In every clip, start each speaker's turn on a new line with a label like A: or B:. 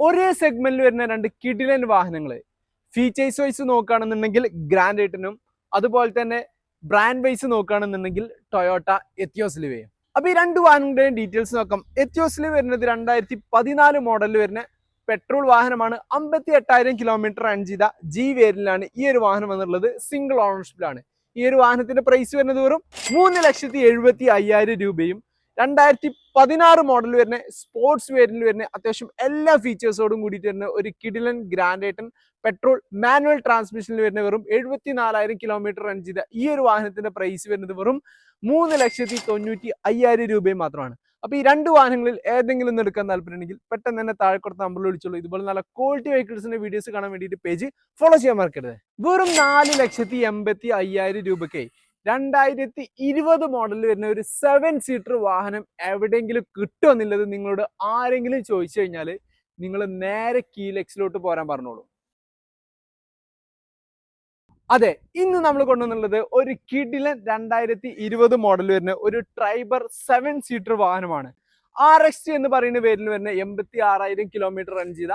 A: ഒരേ സെഗ്മെന്റിൽ വരുന്ന രണ്ട് കിഡിലൻ വാഹനങ്ങൾ ഫീച്ചേഴ്സ് വൈസ് നോക്കുകയാണെന്നുണ്ടെങ്കിൽ ഗ്രാൻഡ് ഐറ്റനും അതുപോലെ തന്നെ ബ്രാൻഡ് വൈസ് നോക്കുകയാണെന്നുണ്ടെങ്കിൽ ടൊയോട്ട എത്തിയോസ് ലിവയും അപ്പൊ ഈ രണ്ട് വാഹനങ്ങളുടെയും ഡീറ്റെയിൽസ് നോക്കാം. എത്തിയോസ്ലിവ് വരുന്നത് രണ്ടായിരത്തി പതിനാല് മോഡലിൽ വരുന്ന പെട്രോൾ വാഹനമാണ്. അമ്പത്തി എട്ടായിരം കിലോമീറ്റർ റൺ ചെയ്ത ജി വേരിലാണ് ഈ ഒരു വാഹനം എന്നുള്ളത് സിംഗിൾ ഓണർഷിപ്പിലാണ് ഈ ഒരു വാഹനത്തിന്റെ പ്രൈസ് വരുന്നത് വെറും മൂന്ന് ലക്ഷത്തി എഴുപത്തി അയ്യായിരം രൂപയും രണ്ടായിരത്തി പതിനാറ് മോഡൽ വരുന്ന സ്പോർട്സ് വേരിയന്റിൽ വരുന്ന അത്യാവശ്യം എല്ലാ ഫീച്ചേഴ്സോടും കൂടിയിട്ട് വരുന്ന ഒരു കിഡിലൻ grand i ten petrol manual ട്രാൻസ്മിഷനിൽ വരുന്ന വെറും എഴുപത്തി നാലായിരം കിലോമീറ്റർ റൺ ചെയ്ത ഈ ഒരു വാഹനത്തിന്റെ പ്രൈസ് വരുന്നത് വെറും മൂന്ന് ലക്ഷത്തി തൊണ്ണൂറ്റി അയ്യായിരം രൂപയും മാത്രമാണ്. അപ്പൊ ഈ രണ്ട് വാഹനങ്ങളിൽ ഏതെങ്കിലും ഒന്ന് എടുക്കാൻ താല്പര്യമുണ്ടെങ്കിൽ പെട്ടെന്ന് തന്നെ താഴെ കൊടുത്ത നമ്പറിൽ വിളിച്ചോളൂ. ഇതുപോലെ നല്ല ക്വാളിറ്റി വെഹിക്കിൾസിന്റെ വീഡിയോസ് കാണാൻ വേണ്ടിയിട്ട് പേജ് ഫോളോ ചെയ്യാൻ മറക്കരുത്. വെറും നാല് ലക്ഷത്തി എൺപത്തി അയ്യായിരം രൂപയ്ക്ക് രണ്ടായിരത്തി ഇരുപത് മോഡലിൽ വരുന്ന ഒരു സെവൻ സീറ്റർ വാഹനം എവിടെയെങ്കിലും കിട്ടുമെന്നുള്ളത് നിങ്ങളോട് ആരെങ്കിലും ചോദിച്ചു കഴിഞ്ഞാൽ നിങ്ങൾ നേരെ കീലെക്സിലോട്ട് പോരാൻ പറഞ്ഞോളൂ. അതെ ഇന്ന് നമ്മൾ കൊണ്ടുവന്നുള്ളത് ഒരു കിഡിലൻ രണ്ടായിരത്തി ഇരുപത് മോഡൽ വരുന്ന ഒരു ട്രൈബർ സെവൻ സീറ്റർ വാഹനമാണ്. ആർ എക്സ് ടി എന്ന് പറയുന്ന പേരിൽ വരുന്ന എൺപത്തി ആറായിരം കിലോമീറ്റർ റൺ ചെയ്ത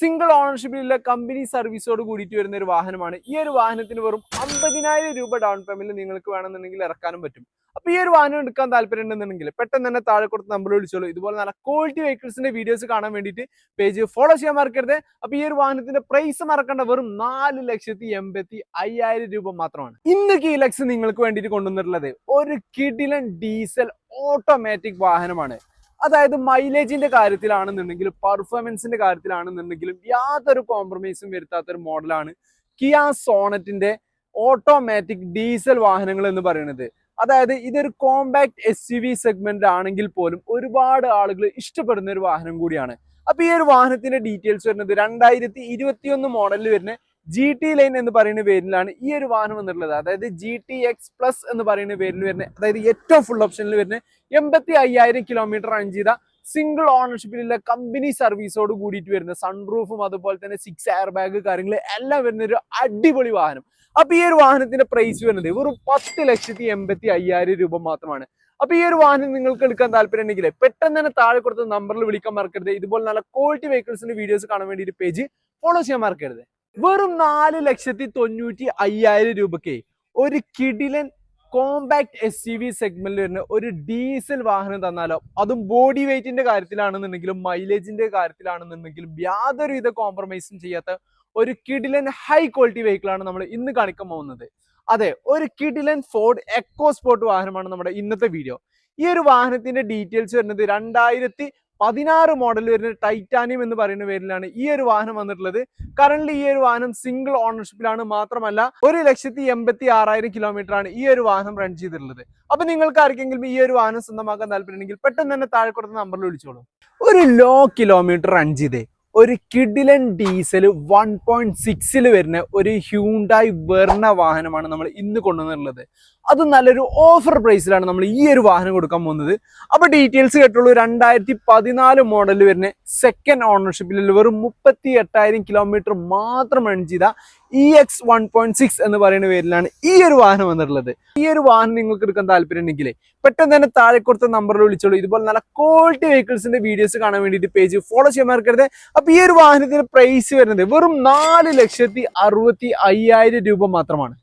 A: സിംഗിൾ ഓണർഷിപ്പിലുള്ള കമ്പനി സർവീസോട് കൂടിയിട്ട് വരുന്ന ഒരു വാഹനമാണ്. ഈ ഒരു വാഹനത്തിന് വെറും അമ്പതിനായിരം രൂപ ഡൗൺ പേയ്മെന്റ് നിങ്ങൾക്ക് വേണമെന്നുണ്ടെങ്കിൽ ഇറക്കാനും പറ്റും. അപ്പൊ ഈ ഒരു വാഹനം എടുക്കാൻ താല്പര്യം ഉണ്ടെന്നുണ്ടെങ്കിൽ പെട്ടെന്ന് തന്നെ താഴെ കൊടുത്ത് നമ്പർ വിളിച്ചോളൂ. ഇതുപോലെ നല്ല ക്വാളിറ്റി വെഹിക്കിൾസിന്റെ വീഡിയോസ് കാണാൻ വേണ്ടിയിട്ട് പേജ് ഫോളോ ചെയ്യാൻ മറക്കരുത്. അപ്പൊ ഈ ഒരു വാഹനത്തിന്റെ പ്രൈസ് മറക്കേണ്ട. വെറും നാല് ലക്ഷത്തി എൺപത്തി അയ്യായിരം രൂപ മാത്രമാണ്. ഇന്ന് കീലക്സ് നിങ്ങൾക്ക് വേണ്ടിയിട്ട് കൊണ്ടുവന്നിട്ടുള്ളത് ഒരു കിഡിലൻ ഡീസൽ ഓട്ടോമാറ്റിക് വാഹനമാണ്. അതായത് മൈലേജിന്റെ കാര്യത്തിലാണെന്നുണ്ടെങ്കിലും പെർഫോമൻസിന്റെ കാര്യത്തിലാണെന്നുണ്ടെങ്കിലും യാതൊരു കോംപ്രമൈസും വരുത്താത്ത ഒരു മോഡലാണ് കിയ സോണറ്റിന്റെ ഓട്ടോമാറ്റിക് ഡീസൽ വാഹനങ്ങൾ എന്ന് പറയുന്നത്. അതായത് ഇതൊരു compact S U V segment ആണെങ്കിൽ പോലും ഒരുപാട് ആളുകൾ ഇഷ്ടപ്പെടുന്ന ഒരു വാഹനം കൂടിയാണ്. അപ്പൊ ഈ ഒരു വാഹനത്തിന്റെ ഡീറ്റെയിൽസ് വരുന്നത് രണ്ടായിരത്തി ഇരുപത്തിയൊന്ന് മോഡലിൽ വരുന്ന ജി ടി ലൈൻ എന്ന് പറയുന്ന പേരിലാണ് ഈ ഒരു വാഹനം വന്നിട്ടുള്ളത്. അതായത് ജി ടി എക്സ് പ്ലസ് എന്ന് പറയുന്ന പേരിൽ വരുന്ന അതായത് ഏറ്റവും ഫുൾ ഓപ്ഷനിൽ വരുന്ന എൺപത്തി അയ്യായിരം കിലോമീറ്റർ റൺ ചെയ്ത സിംഗിൾ ഓണർഷിപ്പിലുള്ള കമ്പനി സർവീസോട് കൂടിയിട്ട് വരുന്ന സൺറൂഫും അതുപോലെ തന്നെ സിക്സ് എയർ ബാഗ് കാര്യങ്ങൾ എല്ലാം വരുന്ന ഒരു അടിപൊളി വാഹനം. അപ്പൊ ഈ ഒരു വാഹനത്തിന്റെ പ്രൈസ് വരുന്നത് വെറും പത്ത് ലക്ഷത്തി എൺപത്തി അയ്യായിരം രൂപ മാത്രമാണ്. അപ്പൊ ഈ ഒരു വാഹനം നിങ്ങൾക്ക് എടുക്കാൻ താല്പര്യം ഉണ്ടെങ്കിൽ പെട്ടെന്ന് തന്നെ താഴെ കൊടുത്ത നമ്പറിൽ വിളിക്കാൻ മറക്കരുത്. ഇതുപോലെ നല്ല ക്വാളിറ്റി വെഹിക്കിൾസിന്റെ വീഡിയോസ് കാണാൻ വേണ്ടിയിട്ട് പേജ് ഫോളോ ചെയ്യാൻ മറക്കരുത്. വെറും നാല് ലക്ഷത്തി തൊണ്ണൂറ്റി അയ്യായിരം രൂപയ്ക്ക് ഒരു കിഡിലൻ കോമ്പാക്ട് എസ് യു വി സെഗ്മെന്റിൽ വരുന്ന ഒരു ഡീസൽ വാഹനം തന്നാലോ. അതും ബോഡി വെയ്റ്റിന്റെ കാര്യത്തിലാണെന്നുണ്ടെങ്കിലും മൈലേജിന്റെ കാര്യത്തിലാണെന്നുണ്ടെങ്കിലും യാതൊരുവിധ കോംപ്രമൈസും ചെയ്യാത്ത ഒരു കിഡിലൻ ഹൈ ക്വാളിറ്റി വെഹിക്കിളാണ് നമ്മൾ ഇന്ന് കാണിക്കാൻ പോകുന്നത്. അതെ ഒരു കിഡിലൻ ഫോർഡ് എക്കോ സ്പോർട്ട് വാഹനമാണ് നമ്മുടെ ഇന്നത്തെ വീഡിയോ ഈ ഒരു വാഹനത്തിന്റെ ഡീറ്റെയിൽസ് വരുന്നത് രണ്ടായിരത്തി പതിനാറ് മോഡൽ വരുന്ന ടൈറ്റാനിയം എന്ന് പറയുന്ന പേരിലാണ് ഈ ഒരു വാഹനം വന്നിട്ടുള്ളത്. കറന്റ് ഈ ഒരു വാഹനം സിംഗിൾ ഓണർഷിപ്പിലാണ് മാത്രമല്ല ഒരു ലക്ഷത്തി എൺപത്തി ആറായിരം കിലോമീറ്റർ ആണ് ഈ ഒരു വാഹനം റൺ ചെയ്തിട്ടുള്ളത്. അപ്പൊ നിങ്ങൾക്ക് ആർക്കെങ്കിലും ഈ ഒരു വാഹനം സ്വന്തമാക്കാൻ താല്പര്യമുണ്ടെങ്കിൽ പെട്ടെന്ന് തന്നെ താഴെ കൊടുത്ത നമ്പറിൽ വിളിച്ചോളൂ. ഒരു ലോ കിലോമീറ്റർ റൺ ചെയ്തേ. ഒരു കിഡിലൻ ഡീസൽ വൺ പോയിന്റ് സിക്സിൽ വരുന്ന ഒരു ഹ്യൂണ്ടായി വെർണ വാഹനമാണ് നമ്മൾ ഇന്ന് കൊണ്ടുവന്നിട്ടുള്ളത്. അത് നല്ലൊരു ഓഫർ പ്രൈസിലാണ് നമ്മൾ ഈ ഒരു വാഹനം കൊടുക്കാൻ പോകുന്നത്. അപ്പൊ ഡീറ്റെയിൽസ് കേട്ടുള്ളൂ രണ്ടായിരത്തി പതിനാല് മോഡലിൽ വരുന്ന സെക്കൻഡ് ഓണർഷിപ്പിൽ വെറും മുപ്പത്തി എട്ടായിരം കിലോമീറ്റർ മാത്രം റൺ ചെയ്ത E X one point six എന്ന് പറയുന്ന പേരിലാണ് ഈ ഒരു വാഹനം വന്നിട്ടുള്ളത്. ഈ ഒരു വാഹനം നിങ്ങൾക്ക് എടുക്കാൻ താല്പര്യം ഉണ്ടെങ്കിൽ പെട്ടെന്ന് തന്നെ താഴെ കൊടുത്ത നമ്പറിൽ വിളിച്ചോളൂ. ഇതുപോലെ നല്ല ക്വാളിറ്റി വെഹിക്കിൾസിന്റെ വീഡിയോസ് കാണാൻ വേണ്ടിയിട്ട് പേജ് ഫോളോ ചെയ്യാൻ മറക്കരുത്. അപ്പൊ ഈ ഒരു വാഹനത്തിന്റെ പ്രൈസ് വരുന്നത് വെറും നാല് ലക്ഷത്തി അറുപത്തി അയ്യായിരം രൂപ മാത്രമാണ്.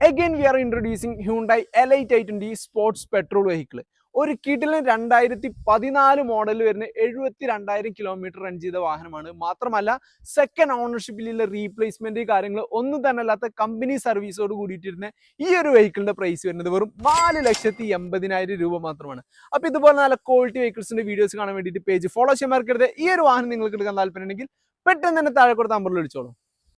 A: Again we are introducing Hyundai Elite i twenty sports petrol vehicle ഒരു കിഡിലിന് രണ്ടായിരത്തി പതിനാല് മോഡൽ വരുന്ന എഴുപത്തി രണ്ടായിരം കിലോമീറ്റർ റൺ ചെയ്ത വാഹനമാണ്. മാത്രമല്ല സെക്കൻഡ് ഓണർഷിപ്പിലുള്ള റീപ്ലേസ്മെന്റ് കാര്യങ്ങൾ ഒന്നും തന്നെ അല്ലാത്ത കമ്പനി സർവീസോട് കൂടിയിട്ടിരുന്ന ഈ ഒരു വെഹിക്കിളിന്റെ പ്രൈസ് വരുന്നത് വെറും നാല് ലക്ഷത്തി എൺപതിനായിരം രൂപ മാത്രമാണ്. അപ്പൊ ഇതുപോലെ നല്ല ക്വാളിറ്റി വെഹിക്കിൾസിന്റെ വീഡിയോസ് കാണാൻ വേണ്ടിയിട്ട് പേജ് ഫോളോ ചെയ്യാൻ മറക്കരുത്. ഈ ഒരു വാഹനം നിങ്ങൾക്ക് എടുക്കാൻ താല്പര്യമുണ്ടെങ്കിൽ പെട്ടെന്ന് തന്നെ താഴെ കൊടുത്ത നമ്പറിൽ വിളിച്ചോളൂ.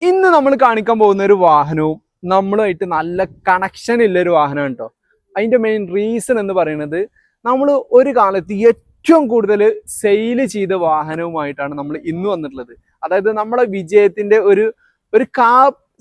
A: ഇന്ന് നമ്മൾ കാണിക്കാൻ പോകുന്ന ഒരു വാഹനവും നമ്മളുമായിട്ട് നല്ല കണക്ഷൻ ഉള്ള ഒരു വാഹനമാണ് കേട്ടോ അതിന്റെ മെയിൻ റീസൺ എന്ന് പറയുന്നത് നമ്മൾ ഒരു കാലത്ത് ഏറ്റവും കൂടുതൽ സെയിൽ ചെയ്ത വാഹനവുമായിട്ടാണ് നമ്മൾ ഇന്ന് വന്നിട്ടുള്ളത്. അതായത് നമ്മളെ വിജയത്തിന്റെ ഒരു ഒരു കാ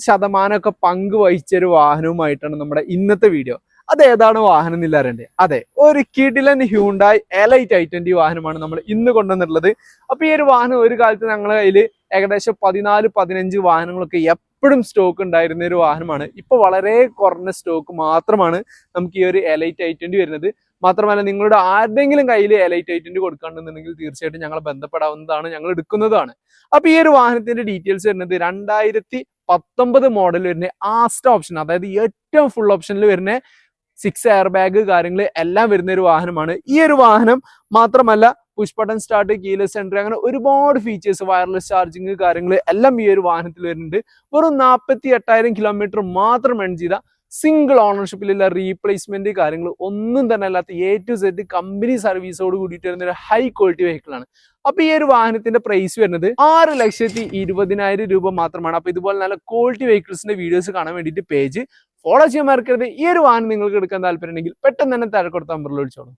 A: ശതമാനമൊക്കെ പങ്ക് വഹിച്ച ഒരു വാഹനവുമായിട്ടാണ് നമ്മുടെ ഇന്നത്തെ വീഡിയോ അത് ഏതാണ് വാഹനം എന്നില്ല അറിയണ്ടേ? അതെ ഒരു കിഡിലൻ ഹ്യൂണ്ടായി എലൈറ്റ് ഐ ട്വന്റി വാഹനമാണ് നമ്മൾ ഇന്ന് കൊണ്ടുവന്നിട്ടുള്ളത്. അപ്പൊ ഈ ഒരു വാഹനം ഒരു കാലത്ത് ഞങ്ങളുടെ കയ്യിൽ ഏകദേശം പതിനാല് പതിനഞ്ച് വാഹനങ്ങളൊക്കെ എപ്പോഴും സ്റ്റോക്ക് ഉണ്ടായിരുന്ന ഒരു വാഹനമാണ്. ഇപ്പൊ വളരെ കുറഞ്ഞ സ്റ്റോക്ക് മാത്രമാണ് നമുക്ക് ഈ ഒരു എലൈറ്റ് ഐ ട്വന്റി വരുന്നത്. മാത്രമല്ല നിങ്ങളുടെ ആരുടെങ്കിലും കയ്യിൽ എലൈറ്റ് ഐറ്റന്റ് കൊടുക്കണമെന്നുണ്ടെങ്കിൽ തീർച്ചയായിട്ടും ഞങ്ങളെ ബന്ധപ്പെടാവുന്നതാണ് ഞങ്ങൾ എടുക്കുന്നതാണ്. അപ്പൊ ഈ ഒരു വാഹനത്തിന്റെ ഡീറ്റെയിൽസ് വരുന്നത് രണ്ടായിരത്തി പത്തൊമ്പത് മോഡൽ വരുന്ന ആസ്റ്റ ഓപ്ഷൻ അതായത് ഏറ്റവും ഫുൾ ഓപ്ഷനിൽ വരുന്ന സിക്സ് എയർ ബാഗ് കാര്യങ്ങൾ എല്ലാം വരുന്ന ഒരു വാഹനമാണ്. ഈ ഒരു വാഹനം മാത്രമല്ല push button start keyless entry അങ്ങനെ ഒരുപാട് ഫീച്ചേഴ്സ് വയർലെസ് ചാർജിങ് കാര്യങ്ങൾ എല്ലാം ഈ ഒരു വാഹനത്തിൽ വരുന്നുണ്ട്. വെറും നാൽപ്പത്തി എട്ടായിരം കിലോമീറ്റർ മാത്രം റൺ ചെയ്ത സിംഗിൾ ഓണർഷിപ്പിലുള്ള റീപ്ലേസ്മെന്റ് കാര്യങ്ങൾ ഒന്നും തന്നെ അല്ലാത്ത എ ടു സെഡ് കമ്പനി സർവീസോട് കൂടിയിട്ട് വരുന്ന ഒരു ഹൈ ക്വാളിറ്റി വെഹിക്കിൾ ആണ്. അപ്പൊ ഈ ഒരു വാഹനത്തിന്റെ പ്രൈസ് വരുന്നത് ആറ് ലക്ഷത്തി ഇരുപതിനായിരം രൂപ മാത്രമാണ്. അപ്പൊ ഇതുപോലെ നല്ല ക്വാളിറ്റി വെഹിക്കിൾസിന്റെ വീഡിയോസ് കാണാൻ വേണ്ടിയിട്ട് പേജ് ഫോളോ ചെയ്യാൻ മറക്കരുത്. ഈ ഒരു വാഹനം നിങ്ങൾക്ക് എടുക്കാൻ താല്പര്യം ഉണ്ടെങ്കിൽ പെട്ടെന്ന് തന്നെ താഴെ കൊടുത്ത നമ്പറിൽ വിളിച്ചോളൂ.